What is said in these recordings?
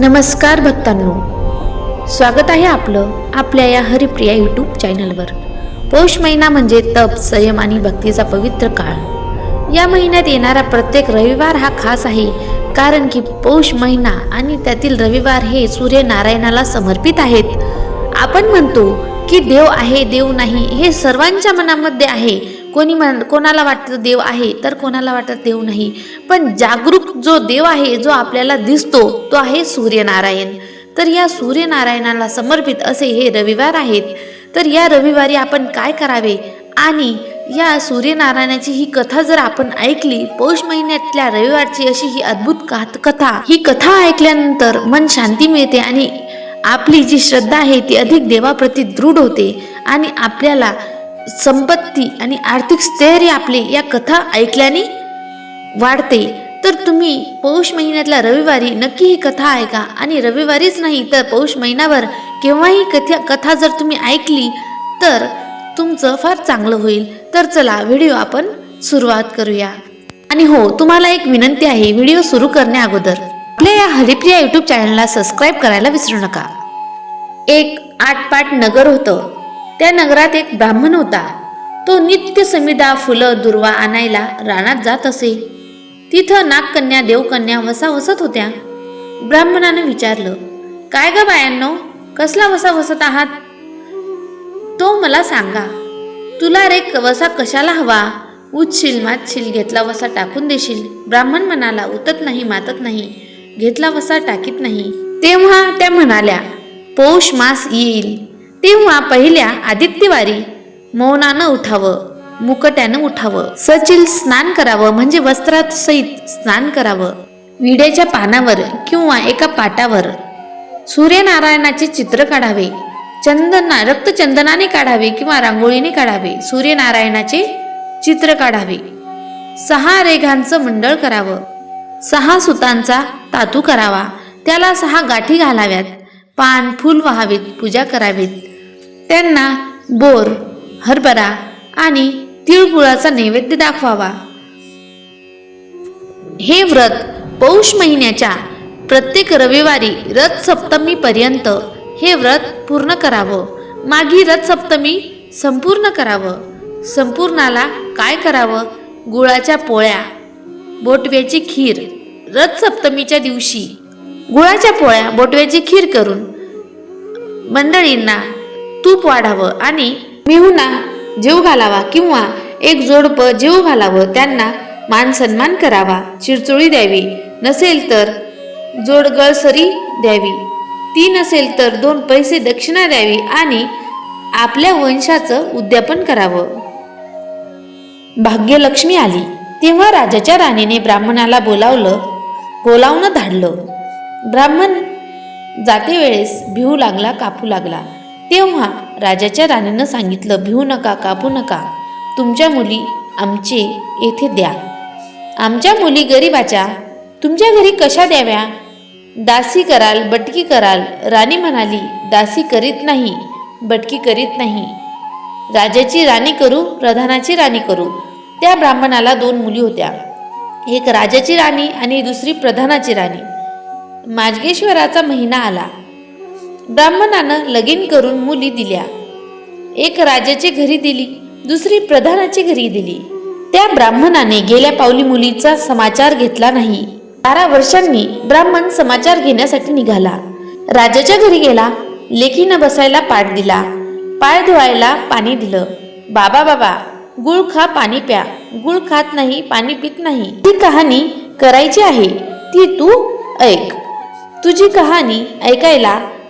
नमस्कार भक्तांनो. स्वागत आहे आपलं आपल्या या हरिप्रिया यूट्यूब चॅनलवर पौष महिना म्हणजे तप संयम आणि भक्तीचा पवित्र काळ. या महिन्यात येणारा प्रत्येक रविवार हा खास आहे कारण की पौष महिना आणि त्यातील रविवार हे सूर्यनारायणाला समर्पित आहेत. आपण म्हणतो की देव आहे देव नाही हे सर्वांच्या मनामध्ये आहे कोणी म्हण कोणाला वाटतं देव आहे तर कोणाला वाटत देव नाही. पण जागरूक जो देव आहे जो आपल्याला दिसतो तो आहे सूर्यनारायण. तर या सूर्यनारायणाला समर्पित असे हे रविवार आहेत. तर या रविवारी आपण काय करावे? आणि या सूर्यनारायणाची ही कथा जर आपण ऐकली पौष महिन्यातल्या रविवारची अशी ही अद्भुत कात- कथा. ही कथा ऐकल्यानंतर मन शांती मिळते आणि आपली जी श्रद्धा आहे ती अधिक देवाप्रती दृढ होते. आणि आपल्याला संपत्ती आणि आर्थिक स्थैर्य आपले या कथा ऐकल्याने वाढते. तर तुम्ही पौष महिन्यातल्या रविवारी नक्की ही कथा ऐका आणि रविवारीच नाही तर पौष महिनाभर केव्हाही कथा कथा जर तुम्ही ऐकली तर तुमचं फार चांगलं होईल. तर चला व्हिडिओ आपण सुरुवात करूया. आणि हो तुम्हाला एक विनंती आहे व्हिडिओ सुरू करण्या अगोदर. आपल्या या हरिप्रिया यूट्यूब चॅनलला सबस्क्राईब करायला विसरू नका. एक आटपाट नगर होतं. त्या नगरात एक ब्राह्मण होता. तो नित्य समिदा फुलं दुर्वा आणायला रानात जात असे. तिथं नागकन्या देवकन्या वसा वसत होत्या. ब्राह्मणानं विचारलं काय ग बायांनो कसला वसा वसत आहात? तो मला सांगा तुला रे वसा कशाला हवा? उचशील मातशील घेतला वसा टाकून देशील. ब्राह्मण म्हणाला उतत नाही मातत नाही. घेतला वसा टाकीत नाही. तेव्हा त्या म्हणाल्या पौष मास येईल. तेव्हा पहिल्या आदित्यवारी मौनानं उठावं मुकट्यानं उठावं. सचिल स्नान करावं म्हणजे वस्त्रात सहित स्नान करावं. विड्याच्या पानावर किंवा एका पाटावर सूर्यनारायणाचे चित्र काढावे. चंदना रक्तचंदनाने काढावे किंवा रांगोळीने काढावे. सूर्यनारायणाचे चित्र काढावे. सहा रेघांचं मंडळ करावं. सहा सुतांचा तातू करावा. त्याला सहा गाठी घालाव्यात. पान फूल व्हावीत पूजा करावीत. त्यांना बोर हरभरा आणि तिळगुळाचा नैवेद्य दाखवावा. हे व्रत पौष महिन्याच्या प्रत्येक रविवारी रथ पर्यंत हे व्रत पूर्ण करावं. मागी रथ सप्तमी संपूर्ण करावं. संपूर्णाला काय करावं? गुळाच्या पोळ्या बोटव्याची खीर. रथ सप्तमीच्या दिवशी गुळाच्या पोळ्या बोटव्याची खीर करून मंडळींना तूप वाढावं आणि मिहुना जेव घालावा किंवा एक जोडपं जेव घालावं त्यांना मान सन्मान करावा. चिरचोळी द्यावी. नसेल तर जोडगळसरी द्यावी. ती नसेल तर दोन पैसे दक्षिणा द्यावी आणि आपल्या वंशाचं उद्यापन करावं. भाग्यलक्ष्मी आली. तेव्हा राजाच्या राणीने ब्राह्मणाला बोलावलं बोलावणं धाडलं. ब्राह्मण जाते वेळेस भिवू लागला कापू लागला. तेव्हा राजाच्या राणीनं सांगितलं भिवू नका कापू नका. तुमच्या मुली आमचे येथे द्या. आमच्या मुली गरीबाच्या तुमच्या घरी कशा द्याव्या? दासी कराल बटकी कराल. राणी म्हणाली दासी करीत नाही बटकी करीत नाही. राजाची राणी करू प्रधानाची राणी करू. त्या ब्राह्मणाला दोन मुली होत्या. एक राजाची राणी आणि दुसरी प्रधानाची राणी. माजगेश्वराचा महिना आला. ब्राह्मणानं लगीन करून मुली दिल्या. एक राजाचे घरी दिली दुसरी प्रधानाची घरी दिली. त्या ब्राह्मणाने गेल्या पावली मुलीचा समाचार घेतला नाही. बारा वर्षांनी ब्राह्मण समाचार घेण्यासाठी निघाला. राजाच्या घरी गेला लेखीनं बसायला पाठ दिला. पाय धुवायला पाणी दिलं. बाबा बाबा गुळ खा पाणी प्या. गुळ खात नाही पाणी पित नाही. ती कहाणी करायची आहे ती तू ऐक. तुझी कहाणी ऐकायला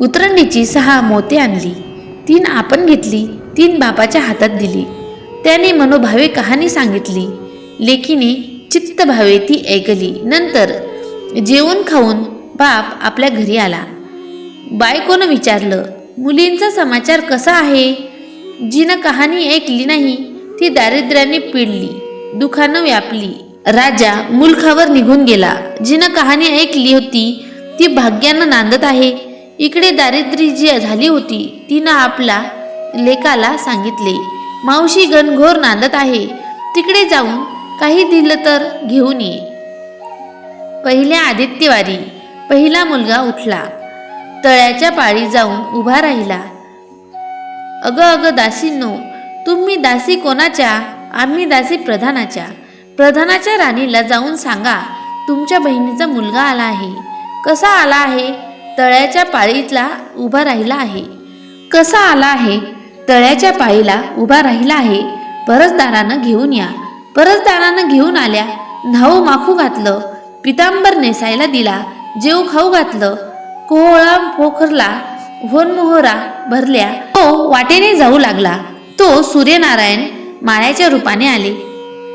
उतरंडीची सहा मोते आणली. तीन आपण घेतली तीन बापाच्या हातात दिली. त्याने मनोभावे कहाणी सांगितली. लेखिनी चित्त भावे ती ऐकली. नंतर जेवण खाऊन बाप आपल्या घरी आला. बायकोनं विचारलं मुलींचा समाचार कसा आहे? जिनं कहाणी ऐकली नाही ती दारिद्र्याने पिडली दुखानं व्यापली. राजा मुलखावर निघून गेला. जिनं कहाणी ऐकली होती ती भाग्यानं नांदत आहे. इकडे दारिद्र्य जी झाली होती तिनं आपला लेकाला सांगितले मावशी घनघोर नांदत आहे तिकडे जाऊन काही दिलं तर घेऊन ये. पहिल्या आदित्यवारी पहिला मुलगा उठला तळ्याच्या पाळी जाऊन उभा राहिला. अगं अगं दासींनो तुम्ही दासी कोणाच्या? आम्ही दासी प्रधानाच्या. प्रधानाच्या राणीला जाऊन सांगा तुमच्या बहिणीचा मुलगा आला आहे. कसा आला आहे? तळ्याच्या पाळीतला उभा राहिला आहे. कसा आला आहे? तळ्याच्या पाळीला उभा राहिला आहे. परसदारानं घेऊन या. परसदारानं घेऊन आल्या न्हाऊ माखू घातलं. पितांबर नेसायला दिला जेव खाऊ घातलं. कोहळा पोखरला होनमोहरा भरल्या. तो वाटेने जाऊ लागला. तो सूर्यनारायण माळ्याच्या रूपाने आले.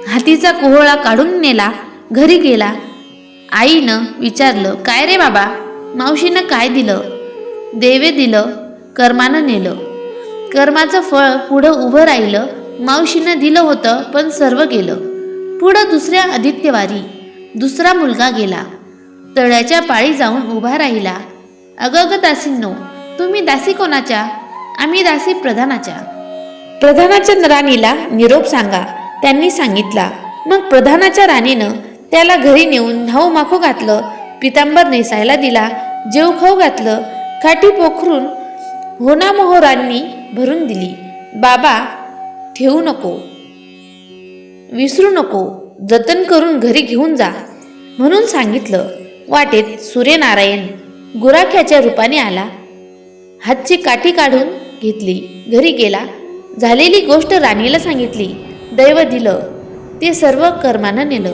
हातीचा कोहळा काढून नेला घरी गेला. आईनं विचारलं काय रे बाबा मावशीनं काय दिलं? देवे दिलं कर्मानं नेलं. कर्माचं फळ पुढं उभं राहिलं मावशीनं दिलं होतं पण सर्व गेलं. पुढं दुसऱ्या आदित्यवारी दुसरा मुलगा गेला. तळ्याच्या पाळी जाऊन उभा राहिला. अगं अगं दासींनो तुम्ही दासी कोणाच्या? आम्ही दासी प्रधानाच्या. प्रधानाच्या राणीला निरोप सांगा त्यांनी सांगितला. मग प्रधानाच्या राणीनं त्याला घरी नेऊन न्हाऊ माखू घातलं पितांबर नेसायला दिला. जेव खाऊ घातलं काठी पोखरून होनामोहरांनी भरून दिली. बाबा ठेवू नको. विसरू नको. जतन करून घरी घेऊन जा. म्हणून सांगितलं. वाटेत सूर्यनारायण गुराख्याच्या रूपाने आला. हातची काठी काढून घेतली. घरी गेला. झालेली गोष्ट राणीला सांगितली. दैव दिलं. ते सर्व कर्मानं नेलं.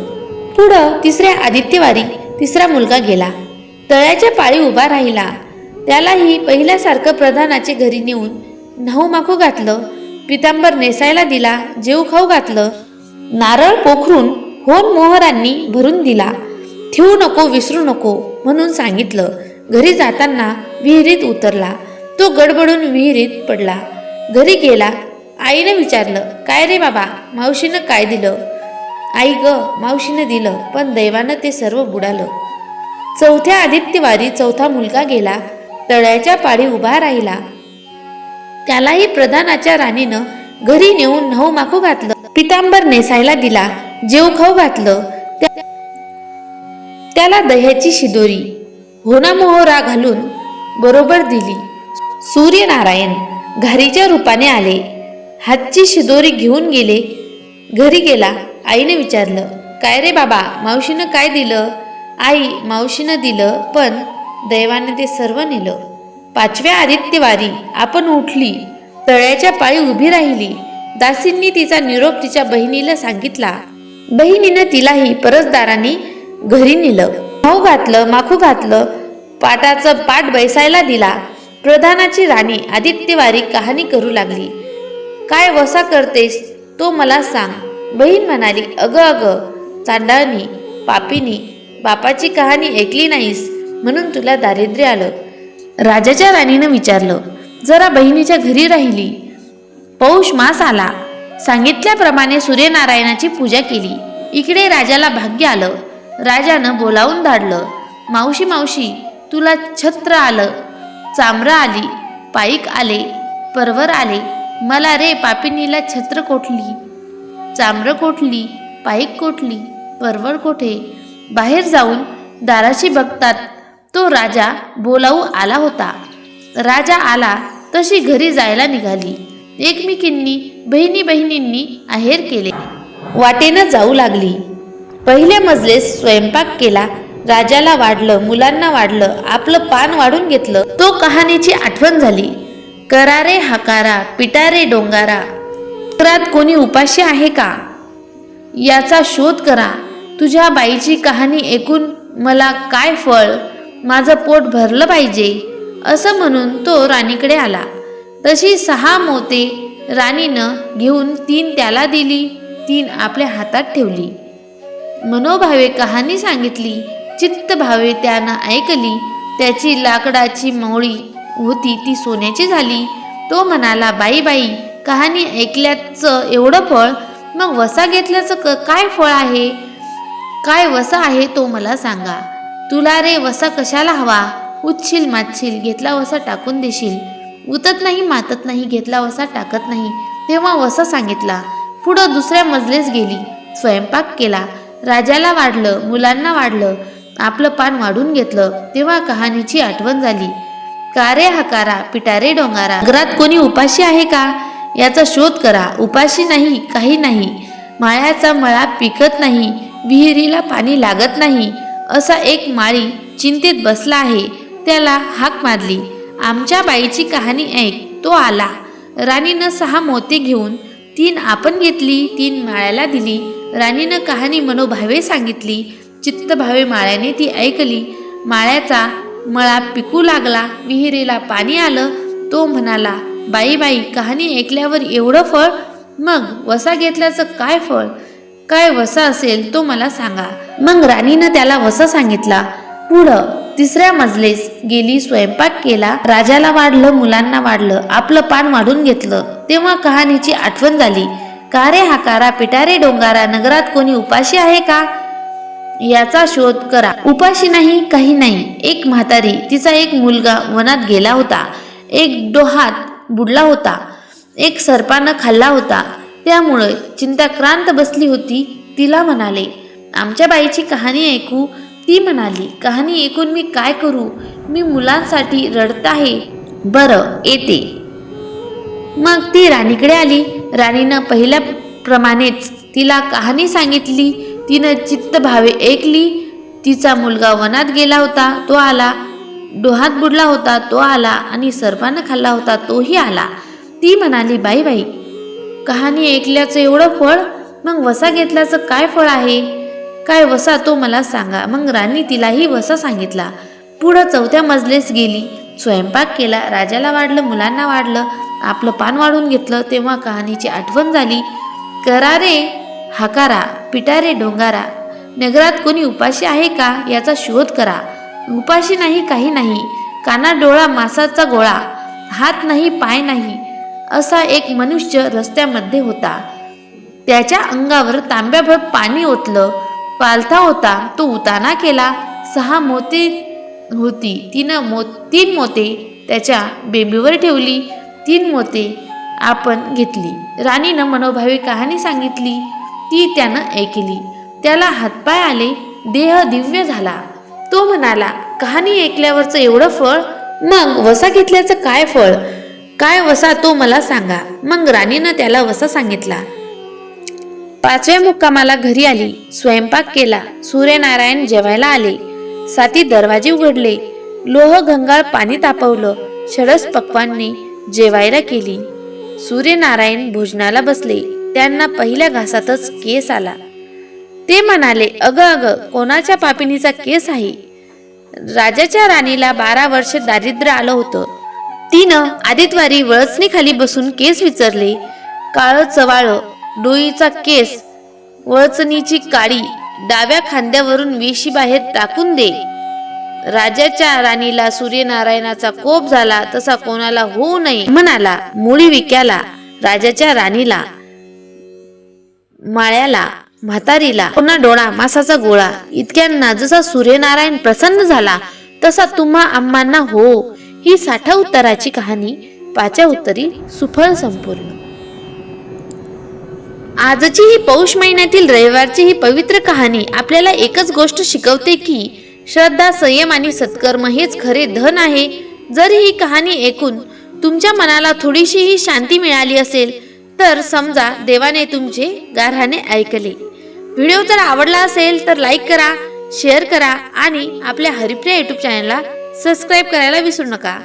पुढं तिसऱ्या आदित्यवारी तिसरा मुलगा गेला. तळ्याच्या पाळी उभा राहिला. त्यालाही पहिल्यासारखं प्रधानाचे घरी नेऊन न्हाऊ माखू घातलं. पितांबर नेसायला दिला जेव खाऊ घातलं. नारळ पोखरून होन मोहरांनी भरून दिला. ठेवू नको विसरू नको म्हणून सांगितलं. घरी जाताना विहिरीत उतरला. तो गडबडून विहिरीत पडला. घरी गेला. आईनं विचारलं काय रे बाबा मावशीनं काय दिलं? आई ग मावशीनं दिलं पण दैवानं ते सर्व बुडालं. चौथ्या आदित्यवारी चौथा मुलगा गेला तळ्याच्या पाळी उभा राहिला. त्यालाही प्रधानाच्या राणीनं घरी नेऊन नऊ माखू घातलं. पितांबर नेसायला दिला जेव खाऊ घातलं. त्याला दह्याची शिदोरी होनामोहरा घालून बरोबर दिली. सूर्यनारायण घारीच्या रूपाने आले. हातची शिदोरी घेऊन गेले घरी गेला. आईने विचारलं काय रे बाबा मावशीनं काय दिलं? आई मावशीनं दिलं पण दैवाने ते सर्व नेलं. पाचव्या आदित्यवारी आपण उठली तळ्याच्या पाळी उभी राहिली. दासींनी तिचा निरोप तिच्या बहिणीला सांगितला. बहिणीनं तिलाही परसदारांनी घरी नेलं. माऊ घातलं माखू घातलं पाटाचं पाट बैसायला दिला. प्रधानाची राणी आदित्यवारी कहाणी करू लागली. काय वसा करतेस तो मला सांग. बहीण म्हणाली अगं अगं चांडाळणी पापीनी बापाची कहाणी ऐकली नाहीस म्हणून तुला दारिद्र्य आलं. राजाच्या राणीनं विचारलं जरा बहिणीच्या घरी राहिली. पौष मास आला. सांगितल्याप्रमाणे सूर्यनारायणाची पूजा केली. इकडे राजाला भाग्य आलं. राजानं बोलावून धाडलं मावशी मावशी तुला छत्र आलं. चामरं आली पाईक आले परवर आले. मला रे पापिनीला छत्र कोठली? चांबरं कोठली पाईक कोठली परवर कोठे? बाहेर जाऊन दाराशी बघतात. तो राजा बोलावू आला होता. राजा आला तशी घरी जायला निघाली. एकमेकींनी बहिणी बहिणींनी आहेर केले. वाटेनं जाऊ लागली. पहिल्या मजलेस स्वयंपाक केला. राजाला वाढलं मुलांना वाढलं आपलं पान वाढून घेतलं. तो कहाणीची आठवण झाली. करारे हकारा पिटारे डोंगारा घरात कोणी उपाशी आहे का? याचा शोध करा. तुझ्या बाईची कहाणी ऐकून मला काय फळ माझं पोट भरलं पाहिजे असं म्हणून तो राणीकडे आला. तशी सहा मोते राणीनं घेऊन तीन त्याला दिली तीन आपल्या हातात ठेवली. मनोभावे कहाणी सांगितली चित्त भावे त्यानं ऐकली त्याची लाकडाची मौळी होती ती सोन्याची झाली. तो म्हणाला बाई बाई कहाणी ऐकल्याचं एवढं फळ मग वसा घेतल्याचं क काय फळ आहे? काय वसा आहे तो मला सांगा. तुला रे वसा कशाला हवा? उच्छील मातशील घेतला वसा टाकून देशील. उतत नाही मातत नाही घेतला वसा टाकत नाही. तेव्हा वसा सांगितला. पुढं दुसऱ्या मजलेस गेली. स्वयंपाक केला. राजाला वाढलं मुलांना वाढलं. आपलं पान वाढून घेतलं. तेव्हा कहाणीची आठवण झाली. कारे हकारा पिटारे डोंगारा? घरात कोणी उपाशी आहे का? याचा शोध करा. उपाशी नाही काही नाही. माळ्याचा मळा पिकत नाही. विहिरीला पाणी लागत नाही. असा एक माळी चिंतेत बसला आहे. त्याला हाक मारली. आमच्या बाईची कहाणी ऐक. तो आला. राणीनं सहा मोती घेऊन तीन आपण घेतली तीन माळ्याला दिली. राणीनं कहाणी मनोभावे सांगितली. चित्तभावे माळ्याने ती ऐकली. माळ्याचा मळा पिकू लागला. विहिरीला पाणी आलं. तो म्हणाला बाई बाई कहाणी ऐकल्यावर एवढं फळ? मग वसा घेतल्याचं काय फळ? काय वसा असेल तो मला सांगा. मग राणीनं त्याला वसा सांगितला. पुढं तिसऱ्या मजलेस गेली स्वयंपाक केला. राजाला वाढलं मुलांना वाढलं आपलं पान वाढून घेतलं. तेव्हा कहाणीची आठवण झाली. कारे हाकारा पिटारे डोंगारा? नगरात कोणी उपाशी आहे का? याचा शोध करा. उपाशी नाही काही नाही. एक म्हातारी तिचा एक मुलगा वनात गेला होता. एक डोहात बुडला होता. एक सर्पानं खाल्ला होता. त्यामुळे चिंताक्रांत बसली होती तिला म्हणाले आमच्या बाईची कहाणी ऐकू. ती म्हणाली कहाणी ऐकून मी काय करू? मी मुलांसाठी रडत आहे. बरं येते. मग ती राणीकडे आली. राणीनं पहिल्याप्रमाणेच तिला कहाणी सांगितली. तिनं चित्तभावे ऐकली. तिचा मुलगा वनात गेला होता. तो आला. डोहात बुडला होता तो आला आणि सर्पानं खाल्ला होता तोही आला. ती म्हणाली बाई बाई कहाणी ऐकल्याचं एवढं फळ मग वसा घेतल्याचं काय फळ आहे? काय वसा तो मला सांगा. मग राणी तिलाही वसा सांगितला. पुढं चौथ्या मजलेस गेली. स्वयंपाक केला राजाला वाढलं मुलांना वाढलं आपलं पान वाढून घेतलं तेव्हा कहाणीची आठवण झाली. करारे हाकारा पिटारे डोंगारा नगरात कोणी उपाशी आहे का? याचा शोध करा. उपाशी नाही काही नाही. काना डोळा मासाचा गोळा. हात नाही पाय नाही. असा एक मनुष्य रस्त्यामध्ये होता. त्याच्या अंगावर तांब्याभर पाणी ओतलं. पालथा होता. तो उताना केला. सहा मोती होती. तिनं मो तीन मोते त्याच्या बेबीवर ठेवली. तीन मोते आपण घेतली. राणीनं मनोभावी कहाणी सांगितली. ती त्यानं ऐकली. त्याला हातपाय आले. देह दिव्य झाला. तो म्हणाला कहाणी ऐकल्यावरचं एवढं फळ? मग वसा घेतल्याचं काय फळ? काय वसा तो मला सांगा. मग राणीनं त्याला वसा सांगितला. पाचव्या मुक्कामाला घरी आली स्वयंपाक केला सूर्यनारायण जेवायला आले. साती दरवाजे उघडले लोह गंगाळ पाणी तापवलं षडस पक्वांनी जेवायला केली. सूर्यनारायण भोजनाला बसले त्यांना पहिल्या घासातच केस आला. ते म्हणाले अग अग कोणाच्या पापिनीचा केस आहे? राजाच्या राणीला बारा वर्ष दारिद्र्य आलं होतं. तिनं आदितवारी वळचणीखाली बसून केस विचारले. काळं चवाळ डोईचा केस वळचणीची काळी डाव्या खांद्यावरून वेशी बाहेर टाकून दे. राजाच्या राणीला सूर्यनारायणाचा कोप झाला तसा कोणाला होऊ नये म्हणाला मुळी विक्याला राजाच्या राणीला माळ्याला. म्हातारीला पुन्हा डोळा मासाचा गोळा. इतक्यांना जसा सूर्यनारायण प्रसन्न झाला. तसा तुम्हा आम्हाना हो ही साठा उत्तराची कहाणी पाच्या उत्तरी सुफळ संपूर्ण. आजची ही पौष महिन्यातील रविवारची ही पवित्र कहाणी आपल्याला एकच गोष्ट शिकवते की श्रद्धा संयम आणि सत्कर्म हेच खरे धन आहे. जर ही कहाणी ऐकून तुमच्या मनाला थोडीशीही शांती मिळाली असेल तर समजा देवाने तुमचे गारहाणे ऐकले. व्हिडिओ जर आवडला असेल तर लाईक करा शेअर करा आणि आपल्या हरिप्रिया युट्यूब चॅनलला सबस्क्राईब करायला विसरू नका.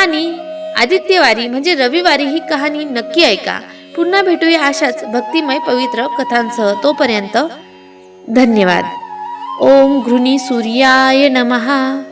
आणि आदित्यवारी म्हणजे रविवारी ही कहाणी नक्की ऐका. पुन्हा भेटूया अशाच भक्तिमय पवित्र कथांसह. तोपर्यंत धन्यवाद. ओम घृणी सूर्याय नमहा